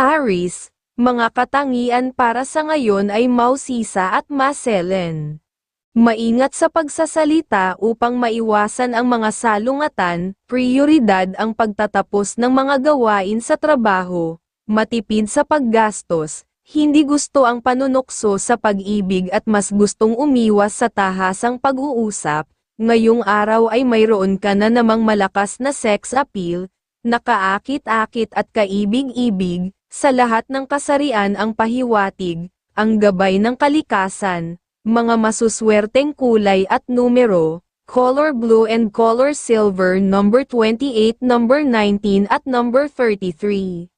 Aris, mga katangian para sa ngayon ay mausisa at maselen. Maingat sa pagsasalita upang maiwasan ang mga salungatan, prioridad ang pagtatapos ng mga gawain sa trabaho, matipid sa paggastos, hindi gusto ang panunokso sa pag-ibig at mas gustong umiwas sa tahasang pag-uusap, ngayong araw ay mayroon ka na namang malakas na sex appeal, nakaakit-akit at kaibig-ibig, sa lahat ng kasarian ang pahiwatig, ang gabay ng kalikasan, mga masuswerteng kulay at numero, color blue and color silver number 28, number 19 at number 33.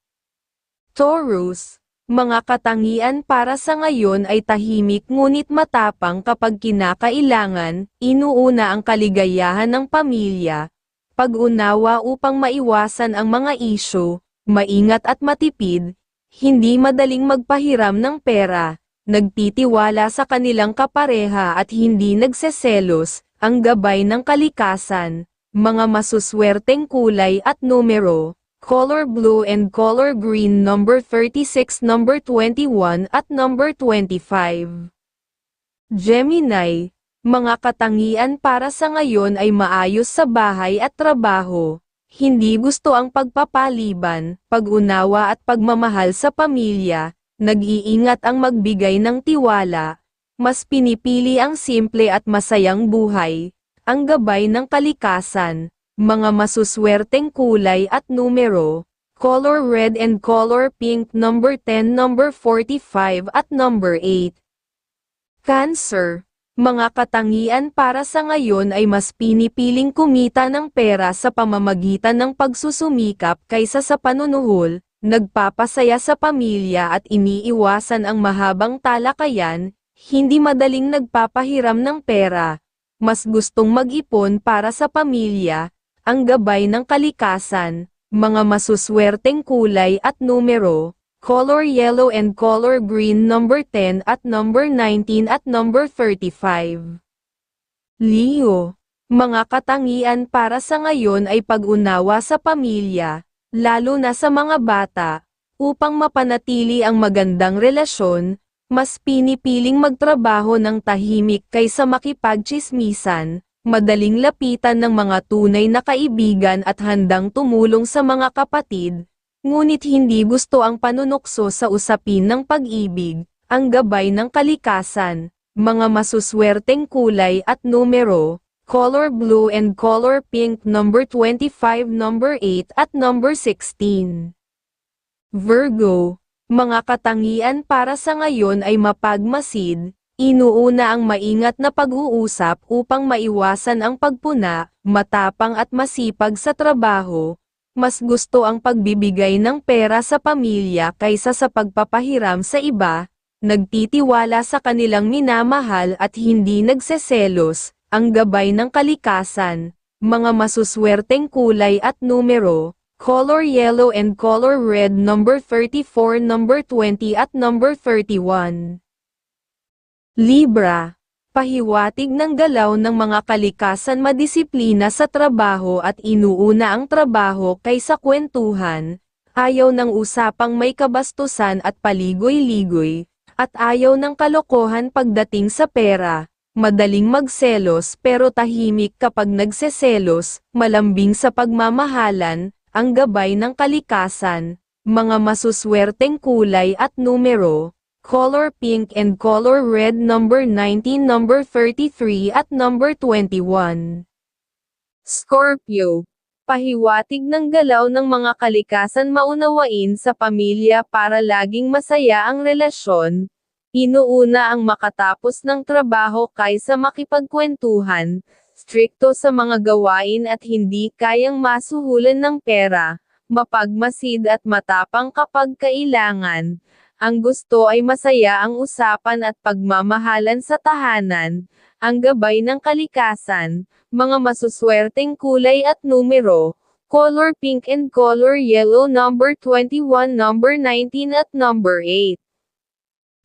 Taurus, mga katangian para sa ngayon ay tahimik ngunit matapang kapag kinakailangan, inuuna ang kaligayahan ng pamilya, pag-unawa upang maiwasan ang mga isyo, maingat at matipid, hindi madaling magpahiram ng pera, nagtitiwala sa kanilang kapareha at hindi nagseselos, ang gabay ng kalikasan, mga masuswerteng kulay at numero, color blue and color green number 36 number 21 at number 25. Gemini, mga katangian para sa ngayon ay maayos sa bahay at trabaho, hindi gusto ang pagpapaliban, pag-unawa at pagmamahal sa pamilya, nag-iingat ang magbigay ng tiwala, mas pinipili ang simple at masayang buhay, ang gabay ng kalikasan, mga masuswerteng kulay at numero, color red and color pink number 10 number 45 at number 8. Cancer mga katangian para sa ngayon ay mas pinipiling kumita ng pera sa pamamagitan ng pagsusumikap kaysa sa panunuhol, nagpapasaya sa pamilya at iniiwasan ang mahabang talakayan, hindi madaling nagpapahiram ng pera, mas gustong mag-ipon para sa pamilya, ang gabay ng kalikasan, mga masuswerteng kulay at numero, color yellow and color green number 10 at number 19 at number 35. Leo, mga katangian para sa ngayon ay pag-unawa sa pamilya, lalo na sa mga bata, upang mapanatili ang magandang relasyon, mas pinipiling magtrabaho ng tahimik kaysa makipagchismisan, madaling lapitan ng mga tunay na kaibigan at handang tumulong sa mga kapatid, Ngunit hindi gusto ang panunokso sa usapin ng pag-ibig, ang gabay ng kalikasan, mga masuswerteng kulay at numero, color blue and color pink number 25 number 8 at number 16. Virgo, mga katangian para sa ngayon ay mapagmasid, inuuna ang maingat na pag-uusap upang maiwasan ang pagpuna, matapang at masipag sa trabaho, mas gusto ang pagbibigay ng pera sa pamilya kaysa sa pagpapahiram sa iba, nagtitiwala sa kanilang minamahal at hindi nagseselos, ang gabay ng kalikasan, mga masuswerteng kulay at numero, color yellow and color red number 34 number 20 at number 31. Libra pahiwatig ng galaw ng mga kalikasan madisiplina sa trabaho at inuuna ang trabaho kaysa kwentuhan, ayaw ng usapang may kabastusan at paligoy-ligoy, at ayaw ng kalokohan pagdating sa pera, madaling magselos pero tahimik kapag nagseselos, malambing sa pagmamahalan, ang gabay ng kalikasan, mga masuswerteng kulay at numero, color pink and color red number 19 number 33 at number 21. Scorpio. Pahiwatig ng galaw ng mga kalikasan maunawain sa pamilya para laging masaya ang relasyon, inuuna ang makatapos ng trabaho kaysa makipagkwentuhan, strikto sa mga gawain at hindi kayang masuhulan ng pera, mapagmasid at matapang kapag kailangan, ang gusto ay masaya ang usapan at pagmamahalan sa tahanan, ang gabay ng kalikasan, mga masuswerteng kulay at numero, color pink and color yellow number 21 number 19 at number 8.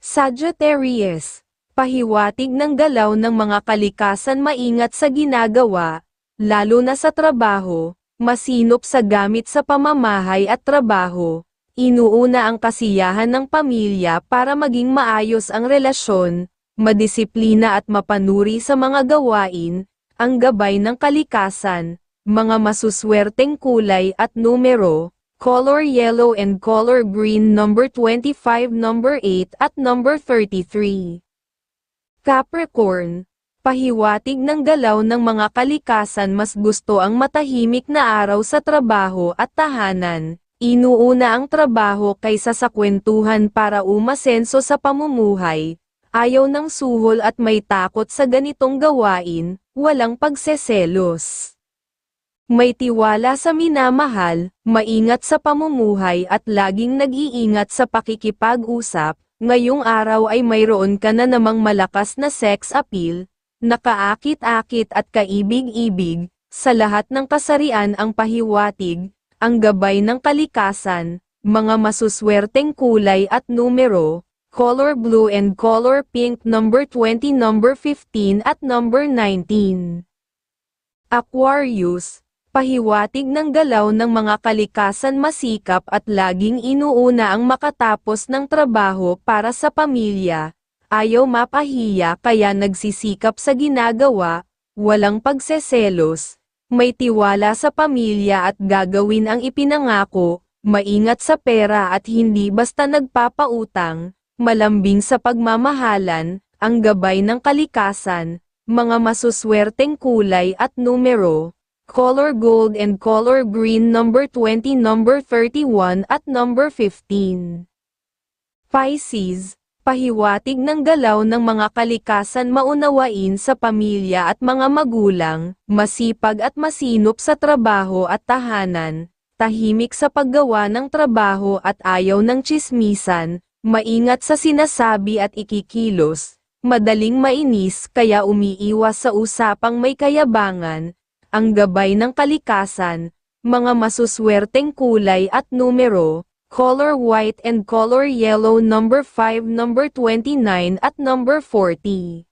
Sagittarius, pahiwatig ng galaw ng mga kalikasan maingat sa ginagawa, lalo na sa trabaho, masinop sa gamit sa pamamahay at trabaho, inuuna ang kasiyahan ng pamilya para maging maayos ang relasyon, madisiplina at mapanuri sa mga gawain, ang gabay ng kalikasan, mga masuswerteng kulay at numero, color yellow and color green number 25 number 8 at number 33. Capricorn, pahiwatig ng galaw ng mga kalikasan mas gusto ang matahimik na araw sa trabaho at tahanan, inuuna ang trabaho kaysa sa kwentuhan para umasenso sa pamumuhay, ayaw ng suhol at may takot sa ganitong gawain, walang pagseselos. May tiwala sa minamahal, maingat sa pamumuhay at laging nag-iingat sa pakikipag-usap, ngayong araw ay mayroon ka na namang malakas na sex appeal, nakaakit-akit at kaibig-ibig, sa lahat ng kasarian ang pahiwatig, ang gabay ng kalikasan, mga masuswerteng kulay at numero, color blue and color pink number 20 number 15 at number 19. Aquarius, pahiwatig ng galaw ng mga kalikasan masikap at laging inuuna ang makatapos ng trabaho para sa pamilya, ayaw mapahiya kaya nagsisikap sa ginagawa, walang pagseselos, may tiwala sa pamilya at gagawin ang ipinangako, maingat sa pera at hindi basta nagpapautang, malambing sa pagmamahalan, ang gabay ng kalikasan, mga masuswerteng kulay at numero, color gold and color green number 20 number 31 at number 15. Pisces, pahiwatig ng galaw ng mga kalikasan maunawain sa pamilya at mga magulang, masipag at masinop sa trabaho at tahanan, tahimik sa paggawa ng trabaho at ayaw ng chismisan, maingat sa sinasabi at ikikilos, madaling mainis kaya umiiwas sa usapang may kayabangan, ang gabay ng kalikasan, mga masuswerteng kulay at numero, color white and color yellow number 5 number 29 at number 40.